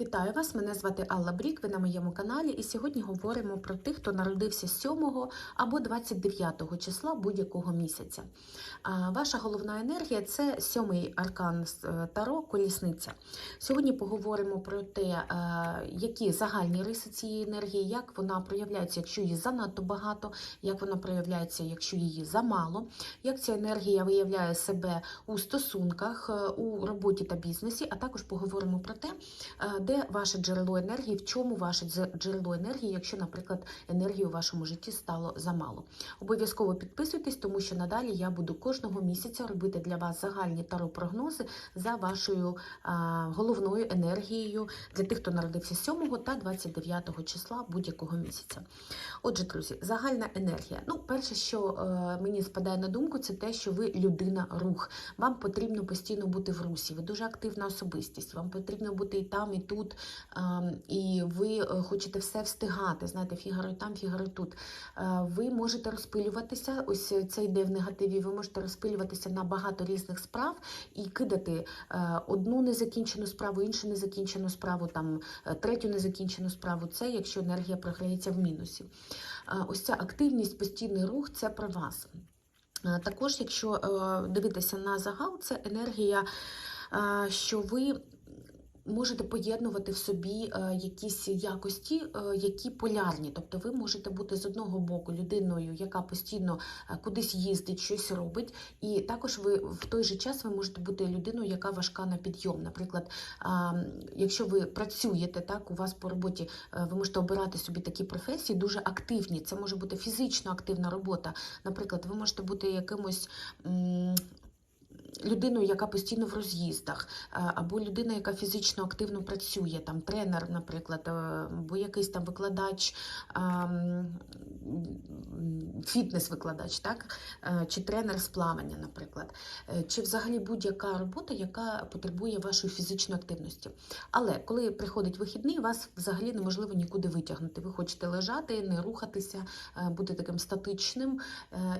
Вітаю вас! Мене звати Алла Брік. Ви на моєму каналі, і сьогодні говоримо про тих, хто народився 7 або 29 числа будь-якого місяця. Ваша головна енергія це сьомий аркан е, Таро колісниця. Сьогодні поговоримо про те, е, які загальні риси цієї енергії, як вона проявляється, якщо її занадто багато, як вона проявляється, якщо її замало, як ця енергія виявляє себе у стосунках, е, у роботі та бізнесі, а також поговоримо про те, де ваше джерело енергії, в чому ваше джерело енергії, якщо, наприклад, енергії у вашому житті стало замало. Обов'язково підписуйтесь, тому що надалі я буду кожного місяця робити для вас загальні таро-прогнози за вашою головною енергією для тих, хто народився 7 та 29 числа будь-якого місяця. Отже, друзі, загальна енергія. Ну, перше, що е, мені спадає на думку, це те, що ви людина рух. Вам потрібно постійно бути в русі. Ви дуже активна особистість. Вам потрібно бути і там, і тут. Ем, І ви е, хочете все встигати. Знаєте, фігаро там, фігаро тут. Е, Ви можете розпилюватися. Ось це йде в негативі. Ви можете розпилюватися на багато різних справ і кидати е, одну незакінчену справу, іншу незакінчену справу, там е, третю незакінчену справу. Це якщо енергія програється в мінусі. Е, Ось ця активність, постійний рух це про вас. Е, Також, якщо е, дивитися на загал, це енергія, е, що ви можете поєднувати в собі е, якісь якості, е, які полярні. Тобто ви можете бути з одного боку людиною, яка постійно е, кудись їздить, щось робить, і також ви в той же час ви можете бути людиною, яка важка на підйом. Наприклад, якщо ви працюєте, так у вас по роботі ви можете обирати собі такі професії, дуже активні. Це може бути фізично активна робота. Наприклад, ви можете бути якимось. Людиною, яка постійно в роз'їздах, е, або людина, яка фізично активно працює, там тренер, наприклад, е, або якийсь там викладач, фітнес-викладач, так? Е, чи тренер з плавання, наприклад, чи взагалі будь-яка робота, яка потребує вашої фізичної активності. Але коли приходить вихідний, вас взагалі неможливо нікуди витягнути. Ви хочете лежати, не рухатися, бути таким статичним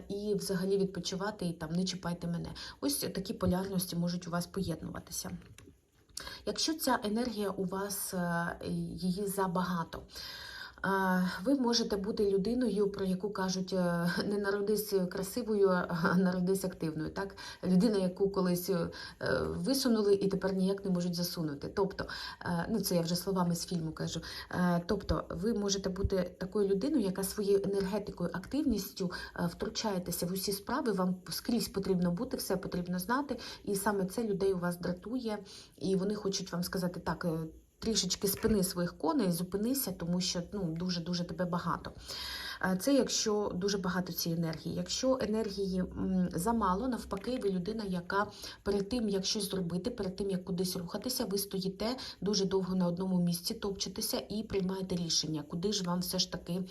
і взагалі відпочивати і там не чіпайте мене. Ось такі полярності можуть у вас поєднуватися. Якщо ця енергія у вас е, її забагато, ви можете бути людиною, про яку кажуть, е, не народись красивою, а народись активною. Так? Людина, яку колись е, висунули і тепер ніяк не можуть засунути. Тобто, е, ну це я вже словами з фільму кажу. Тобто, ви можете бути такою людиною, яка своєю енергетикою, активністю втручаєтеся в усі справи. Вам скрізь потрібно бути, все потрібно знати, і саме це людей у вас дратує, і вони хочуть вам сказати так. Трішечки спини своїх коней, зупинися, тому що ну дуже дуже тебе багато. Е, Це якщо дуже багато цієї енергії. Якщо енергії замало, навпаки, ви людина, яка перед тим, як щось зробити, перед тим як кудись рухатися, ви стоїте дуже довго на одному місці, топчетеся і приймаєте рішення, куди ж вам все ж таки.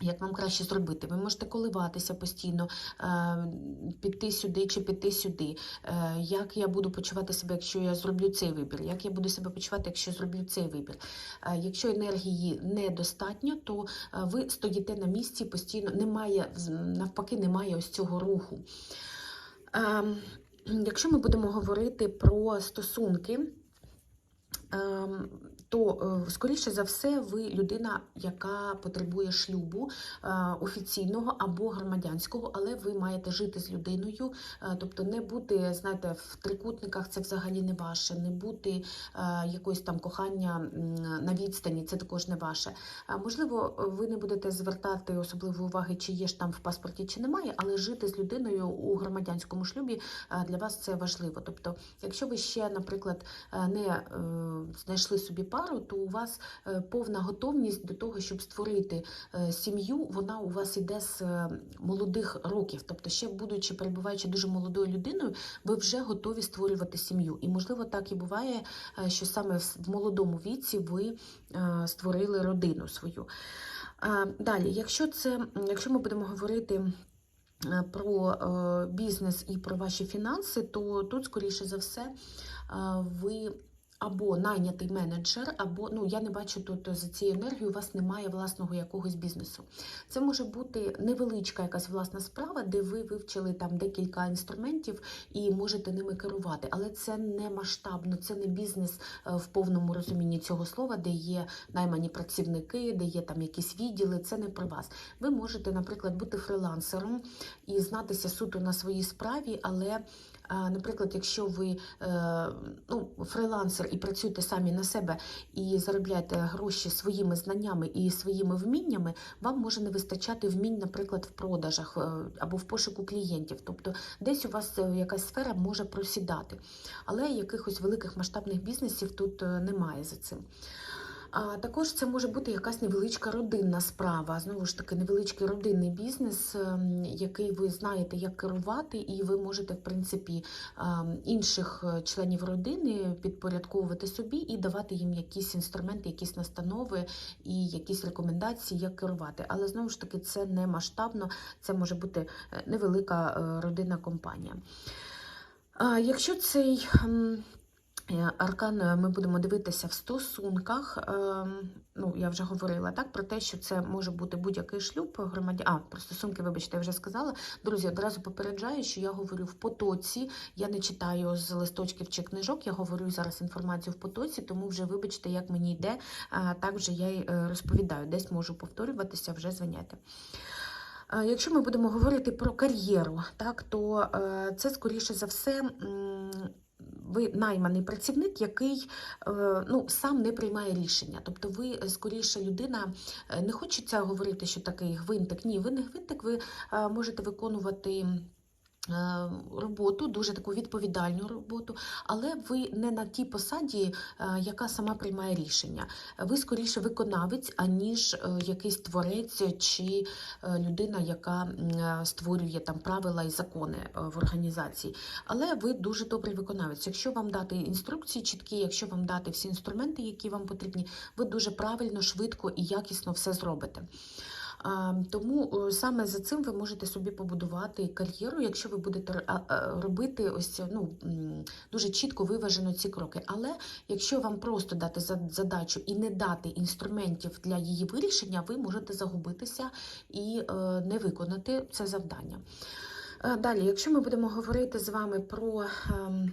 Як вам краще зробити? Ви можете коливатися постійно, е, піти сюди чи піти сюди. Е, Як я буду почувати себе, якщо я зроблю цей вибір? Як я буду себе почувати, якщо зроблю цей вибір? Е, Якщо енергії недостатньо, то ви стоїте на місці постійно, немає навпаки, немає ось цього руху. Якщо ми будемо говорити про стосунки, ем, то, е, скоріше за все, ви людина, яка потребує шлюбу е, офіційного або громадянського, але ви маєте жити з людиною, е, тобто не бути, знаєте, в трикутниках це взагалі не ваше, не бути якоїсь там кохання на відстані, це також не ваше. Можливо, ви не будете звертати особливої уваги, чи є ж там в паспорті, чи немає, але жити з людиною у громадянському шлюбі для вас це важливо. Тобто, якщо ви ще, наприклад, не знайшли собі пару, то у вас е, повна готовність до того, щоб створити е, сім'ю, вона у вас іде з е, молодих років. Тобто, ще будучи перебуваючи дуже молодою людиною, ви вже готові створювати сім'ю. І можливо так і буває, що саме в молодому віці ви створили родину свою. Далі, якщо це, якщо ми будемо говорити про бізнес і про ваші фінанси, то тут, скоріше за все, ви або найнятий менеджер, або ну я не бачу тут за цією енергією, у вас немає власного якогось бізнесу. Це може бути невеличка якась власна справа, де ви вивчили там декілька інструментів і можете ними керувати. Але це не масштабно, це не бізнес е, в повному розумінні цього слова, де є наймані працівники, де є там якісь відділи. Це не про вас. Ви можете, наприклад, бути фрилансером і знатися суто на своїй справі, але. Наприклад, якщо ви е, ну, фрилансер і працюєте самі на себе і заробляєте гроші своїми знаннями і своїми вміннями, вам може не вистачати вмінь, наприклад, в продажах е, або в пошуку клієнтів. Тобто десь у вас е, якась сфера може просідати. Але якихось великих масштабних бізнесів тут немає за цим. А також це може бути якась невеличка родинна справа. Знову ж таки, невеличкий родинний бізнес, ем, який ви знаєте, як керувати, і ви можете, в принципі, ем, інших е, членів родини підпорядковувати собі і давати їм якісь інструменти, якісь настанови і якісь рекомендації, як керувати. Але знову ж таки, це не масштабно, це може бути е, невелика е, родинна компанія. Якщо цей м, Е, Аркан е, ми будемо дивитися в стосунках. ем, Ну, я вже говорила так про те, що це може бути будь-який шлюб громадян. А, про стосунки, вибачте, я вже сказала. Друзі, одразу попереджаю, що я говорю в потоці. Я не читаю з листочків чи книжок, я говорю зараз інформацію в потоці, тому вже вибачте, як мені йде. Так вже я й е, розповідаю. Десь можу повторюватися, вже звиняйте. Якщо ми будемо говорити про кар'єру, так, то е, це скоріше за все. Ви найманий працівник, який е, ну, сам не приймає рішення. Тобто, ви е, скоріше людина, е, не хочеться говорити, що такий гвинтик. Ні, ви не гвинтик, ви можете виконувати. Е, Роботу, дуже таку відповідальну роботу, але ви не на тій посаді, е, яка сама приймає рішення. Ви скоріше виконавець, аніж е, якийсь творець чи людина, яка створює там правила і закони в організації. Але ви дуже добрий виконавець. Якщо вам дати інструкції чіткі, якщо вам дати всі інструменти, які вам потрібні, ви дуже правильно, швидко і якісно все зробите. Тому е, саме за цим ви можете собі побудувати кар'єру, якщо ви будете а, робити ось ну дуже чітко виважено ці кроки. Але якщо вам просто дати задачу і не дати інструментів для її вирішення, ви можете загубитися і е, не виконати це завдання. Е, Далі, якщо ми будемо говорити з вами про ем, е,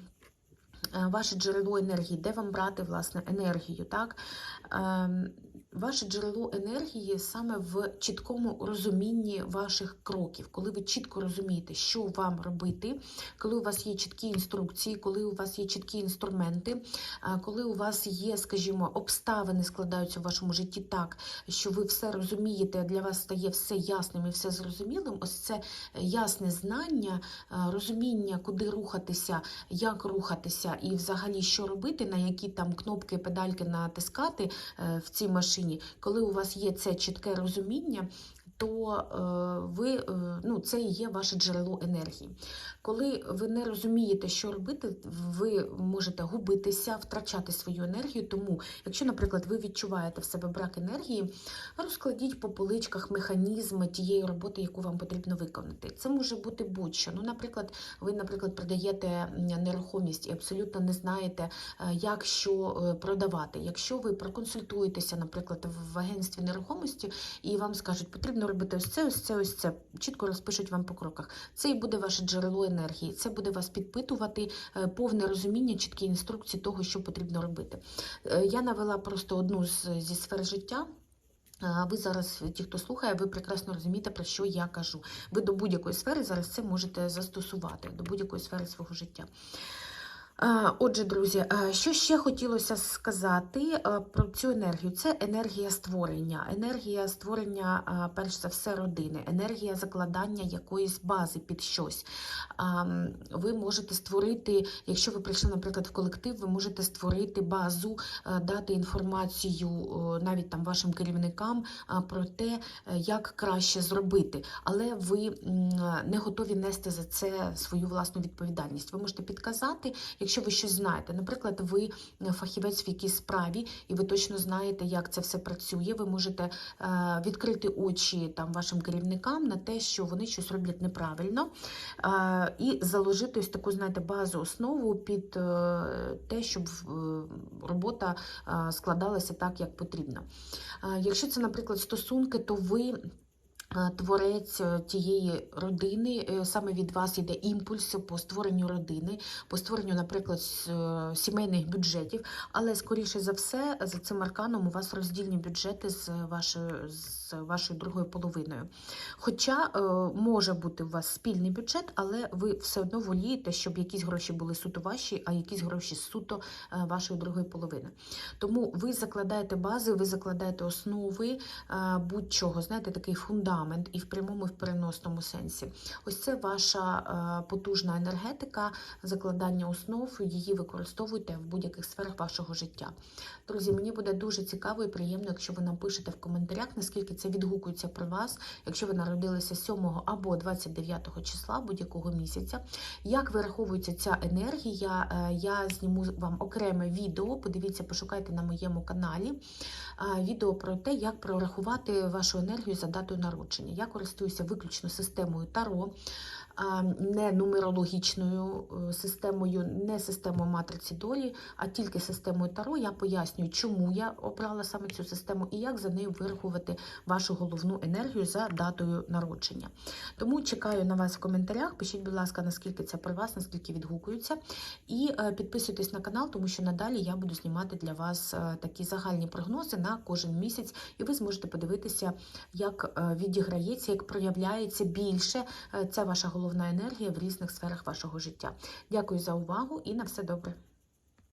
ваше джерело енергії, де вам брати власне енергію, так? Ем, Ваше джерело енергії саме в чіткому розумінні ваших кроків, коли ви чітко розумієте, що вам робити, коли у вас є чіткі інструкції, коли у вас є чіткі інструменти, коли у вас є, скажімо, обставини складаються в вашому житті так, що ви все розумієте, для вас стає все ясним і все зрозумілим. Ось це ясне знання, розуміння, куди рухатися, як рухатися, і взагалі що робити, на які там кнопки, педальки натискати е, в цій машині. Коли у вас є це чітке розуміння, то е, ви, е, ну, це і є ваше джерело енергії. Коли ви не розумієте, що робити, ви можете губитися, втрачати свою енергію. Тому, якщо, наприклад, ви відчуваєте в себе брак енергії, розкладіть по поличках механізми тієї роботи, яку вам потрібно виконати. Це може бути будь-що. Ну, наприклад, ви, наприклад, продаєте нерухомість і абсолютно не знаєте, е, як що продавати. Якщо ви проконсультуєтеся, наприклад, в агентстві нерухомості, і вам скажуть, потрібно робити ось це, ось це, ось це. Чітко розпишуть вам по кроках. Це і буде ваше джерело енергії. Це буде вас підпитувати е, повне розуміння, чіткі інструкції того, що потрібно робити. Е, Я навела просто одну з, зі сфер життя. А Ви зараз, ті, хто слухає, ви прекрасно розумієте, про що я кажу. Ви до будь-якої сфери зараз це можете застосувати, до будь-якої сфери свого життя. А, Отже, друзі, що ще хотілося сказати про цю енергію? Це енергія створення, енергія створення, перш за все, родини, енергія закладання якоїсь бази під щось. Ви можете створити, якщо ви прийшли, наприклад, в колектив, ви можете створити базу, дати інформацію навіть там вашим керівникам про те, е, як краще зробити, але ви не готові нести за це свою власну відповідальність. Ви можете підказати, якщо якщо ви щось знаєте, наприклад, ви е, фахівець в якійсь справі, і ви точно знаєте, як це все працює, ви можете е, відкрити очі там вашим керівникам на те, що вони щось роблять неправильно, е, і заложити ось таку, знаєте, базу основу під те, щоб робота складалася так, як потрібно. Якщо це, наприклад, стосунки, то ви. Е, Творець е, тієї родини, е, саме від вас йде імпульс по створенню родини, по створенню, наприклад, сімейних бюджетів, але скоріше за все, за цим арканом у вас роздільні бюджети з вашою, з вашою другою половиною. Хоча може бути у вас спільний бюджет, але ви все одно волієте, щоб якісь гроші були суто ваші, а якісь гроші суто вашої другої половини. Тому ви закладаєте бази, ви закладаєте основи будь-чого, знаєте, такий фундамент і в прямому, і в переносному сенсі. Ось це ваша е, потужна енергетика, закладання основ, її використовуйте в будь-яких сферах вашого життя. Друзі, мені буде дуже цікаво і приємно, якщо ви напишете в коментарях, наскільки це відгукується про вас, якщо ви народилися 7 або 29 числа будь-якого місяця. Як вираховується ця енергія? Е, Я зніму вам окреме відео. Подивіться, пошукайте на моєму каналі е, відео про те, як прорахувати вашу енергію за датою народження. Я користуюся виключно системою Таро, не нумерологічною е, системою, не системою матриці долі, а тільки системою Таро. Я пояснюю, чому я обрала саме цю систему і як за нею вирахувати вашу головну енергію за датою народження. Тому чекаю на вас в коментарях. Пишіть, будь ласка, наскільки це про вас, наскільки відгукується. І е, підписуйтесь на канал, тому що надалі я буду знімати для вас е, такі загальні прогнози на кожен місяць, і ви зможете подивитися, як відіграється, як проявляється більше ця ваша головна енергія в різних сферах вашого життя. Дякую за увагу і на все добре.